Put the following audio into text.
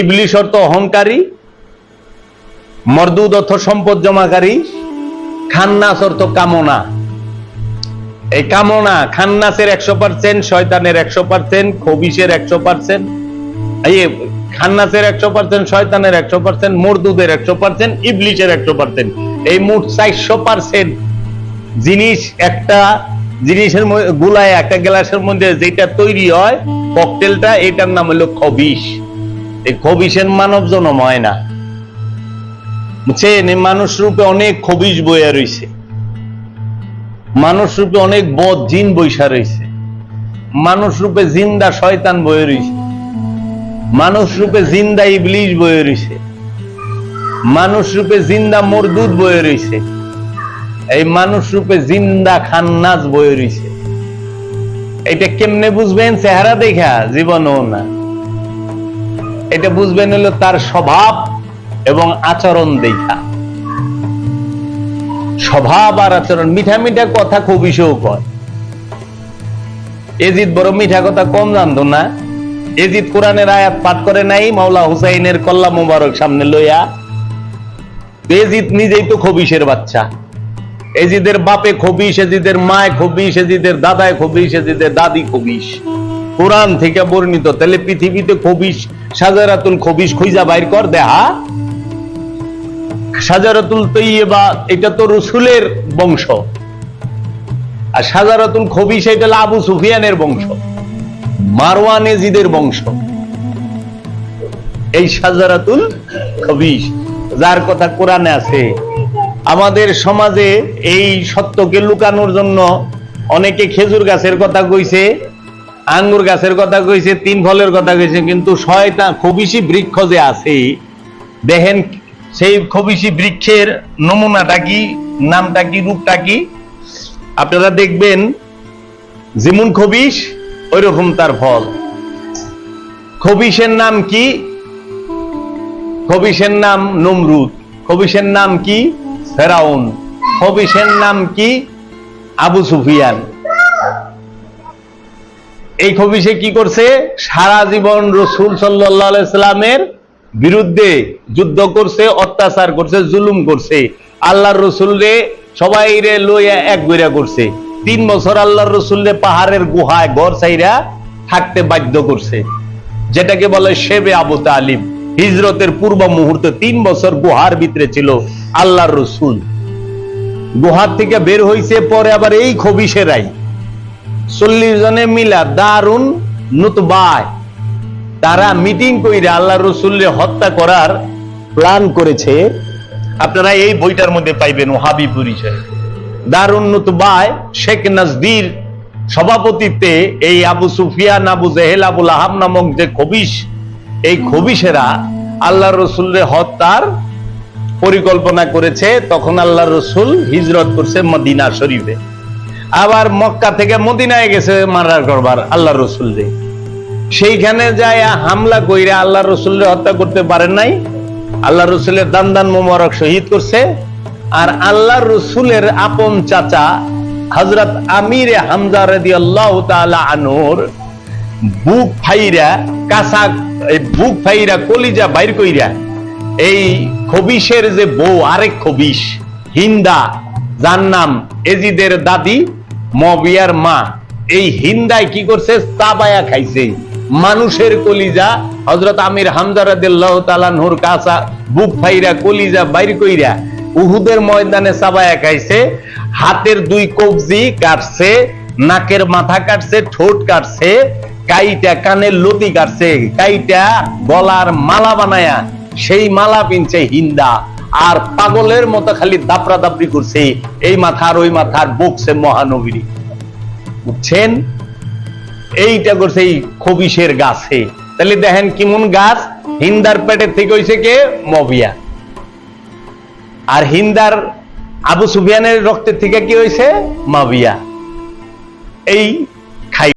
ইবলিশ অর্থ অহংকারী, মরদুদ অর্থ সম্পদ জমাকারী, খান্নাস অর্থ কামনা। এই কামনা, খান্নাসের একশো পার্সেন্ট শয়তানের একশো পার্সেন্ট খবিসের একশো পার্সেন্ট খান্নাসের একশো পার্সেন্ট শয়তানের একশো পার্সেন্ট মরদুদের একশো পার্সেন্ট ইবলিশের একশো পার্সেন্ট এই মোট চারশো পার্সেন্ট জিনিস একটা, জিনিসের গুলায়, একটা গ্লাসের মধ্যে যেটা তৈরি হয়, ককটেলটা, এটার নাম হলো খবিস এই খবিসের মানব জন্ম হয় না। বুঝছেন মানুষ রূপে অনেক খবিস বইয়া রইছে। মানুষ রূপে অনেক বদ জিন বৈশা রইছে। মানুষ রূপে জিন্দা শয়তান বয়ে রইছে। মানুষ রূপে জিন্দা ইবলিশ বয়ে রইছে। মানুষ রূপে জিন্দা মরদুদ বয়ে রইছে। এই মানুষ রূপে জিন্দা খান্নাজ বয়ে রইছে। এটা কেমনে বুঝবেন? চেহারা দেখা, জীবনও না। এটা বুঝবেন হলো তার স্বভাব এবং আচরণ দেখা। স্বভাব আর আচরণ, মিঠা মিঠা কথা খুব ইসেও কয় এজিদ বড় মিঠা কথা কম জানতো না। এজিদ কোরআনের আয়াত পাঠ করে নাই, মাওলা হুসাইনের কল্লা মুবারক সামনে লইয়া। এজিদ নিজেই তো খবিসের বাচ্চা। এজিদের বাপে খবিস এজিদের মায় খবিস এজিদের দাদায় খবিস এজিদের দাদি খবিস কোরআন থেকে বর্ণিত। তাহলে পৃথিবীতে খবিস সাজারাতুল খবিস খুঁজা বাইর কর দেহা। সাজারাতুল তৈবা এটা তো রসুলের বংশ। আর সাজারাতুল খবিস এটা আবু সুফিয়ানের বংশ। মারওয়ান এজিদের বংশ। এই সাজারাতুল খবিস যার কথা কোরআনে আছে। আমাদের সমাজে এই সত্যকে লুকানোর জন্য অনেকে খেজুর গাছের কথা কইছে। আঙ্গুর গাছের কথা কইছে, তিন ফলের কথা কইছে, কিন্তু শয়তান খবিসি বৃক্ষ যে আছে, দেখেন সেই খবিসি বৃক্ষের নমুনাটা কি, নামটা কি, রূপটা কি? আপনারা দেখবেন যেমন খবিস ওই রকম তার ফল। খবিসের নাম কি? খবিসের নাম নমরুদ। খবিসের নাম কি? ফেরাউন। খবিসের নাম কি? আবু সুফিয়ান। এই খবিসে কি করছে? সারা জীবন রসুল সাল্লামের বিরুদ্ধে যুদ্ধ করছে, অত্যাচার করছে, জুলুম করছে। আল্লাহর রসুল রে সবাই রে লইয়া এক গইরা করছে। তিন বছর আল্লাহর রসুল রে পাহাড়ের গুহায় ঘর চাইরা থাকতে বাধ্য করছে। যেটাকে বলে শেবে আবু তালিম হিজরতের পূর্ব মুহূর্তে তিন বছর গুহার ভিতরে ছিল আল্লাহর রসুল। গুহার থেকে বের হইছে, পরে আবার এই খবিসেরাই চল্লিশ জনে মিলা দারুণ নুতবায়। তারা মিটিং কইরা আল্লাহ রসুল্লে হত্যা করার প্ল্যান করেছে। আপনারা এই বইটার মধ্যে পাইবেন ওহাবি পরিচয় দারুণ শেখ সভাপতিত্বে এই আবু সুফিয়ান, আবু জেহেল আবুল আহাম নামক যে খবিস এই খবিসেরা আল্লাহ রসুল্লে হত্যার পরিকল্পনা করেছে। তখন আল্লাহ রসুল হিজরত করছে মদিনা শরীফে। আবার মক্কা থেকে মদিনায় গেছে মারার করবার আল্লাহ রসুল সেইখানে যায় হামলা কইরা আল্লাহ রসুল হত্যা করতে পারেন নাই। আল্লাহ রসুলের দান দান মোবারক শহীদ করছে। আর আল্লাহ রসুলের আপন চাচা হজরত আমির হামজা রেদি আল্লাহ আনোর বুক ফাইরা, কাঁচা বুক ফাইরা কলিজা বাইর কইরা, এই খবিসের যে বউ, আরেক খবিশ, হিন্দা, যার নাম এজিদের দাদি, মবিয়ার মা। এই হিন্দায় কি করছে? চাবায়া খাইছে। মানুষের কলিজা হজরত আমির তালানহুর কাঁচা বুক ফাইরা কলিজা বাইর কইরা উহুদের ময়দানে চাবায়া খাইছে। হাতের দুই কবজি কাটছে, নাকের মাথা কাটছে, ঠোঁট কাটছে, কাইটা কানের লতি কাটছে, কাইটা গলার মালা বানায়া সেই মালা পিনছে হিন্দা। আর পাগলের মতো খালি দাপড়া দাপড়ি করছে। এই মাথার ওই মাথার বকছে মহানগরী বুঝছেন? এইটা করছে এই খবিসের গাছে। তাহলে দেখেন কেমন গাছ? হিন্দার পেটের থেকে হইছে কে? মবিয়া। আর হিন্দার আবু সুফিয়ানের রক্তের থেকে কি হয়েছে মাবিয়া। এই